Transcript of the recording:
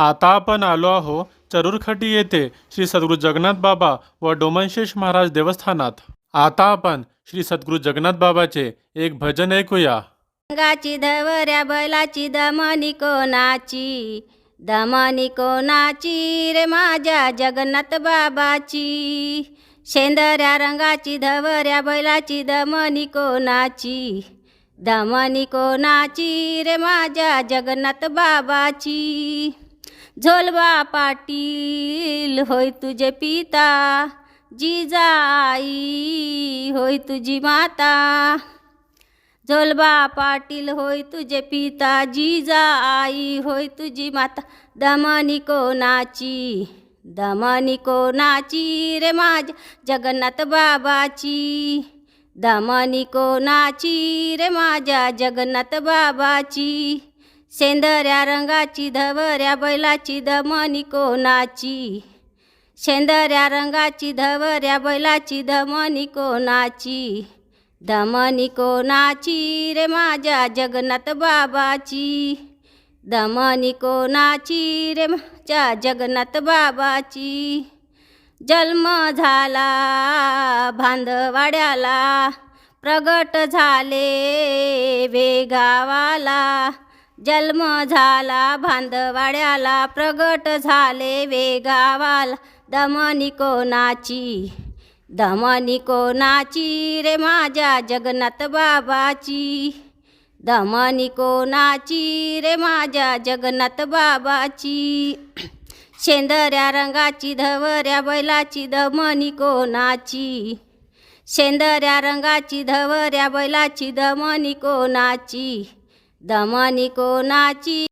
आता आपण आलो आहो चरूरखटी येथे श्री सद्गुरू जगन्नाथ बाबा व डोमनशेष महाराज देवस्थानात. आता आपण श्री सद्गुरू जगन्नाथ बाबाचे एक भजन ऐकूया. रंगाची धवऱ्या बैलाची दमनी कोणाची? दमनी कोणाची रे माझ्या जगन्नाथ बाबाची? शेंदऱ्या रंगाची धवऱ्या बैलाची दमनी कोणाची? दमनी कोणाची रे माझ्या जगन्नाथ बाबाची? झोलबा पाटील होय तुझे पिता. जिजाई होय तुझी माता. झोलबा पाटील होय तुझे पिता. जिजाई होय तुझी माता. दमनी कोणाची दमनी कोणाची रे माझ्या जगन्नाथ बाबाची दमनी कोणाची रे माझ्या? जगन्नाथ बाबाची. शेंदऱ्या रंगाची धवऱ्या बैलाची दमनी कोणाची? शेंदऱ्या रंगाची धवऱ्या बैलाची दमनी कोणाची? दमनी कोणाची रे माझ्या जगन्नाथ बाबाची? दमनी कोणाची रे माझ्या जगन्नाथ बाबाची? जन्म झाला भांदवाड्याला प्रगट झाले वेगावाला. जन्म झाला भांदवाड्याला प्रगट झाले वेगावाला. दमनी कोणाची दमनी कोणाची रे माझ्या जगन्नाथ बाबाची? दमनी कोणाची रे माझ्या जगन्नाथ बाबाची? शेंदऱ्या रंगाची धवऱ्या बैलाची दमनी कोणाची? शेंदऱ्या रंगाची धवऱ्या बैलाची दमनी कोणाची? दमनी कोणाची?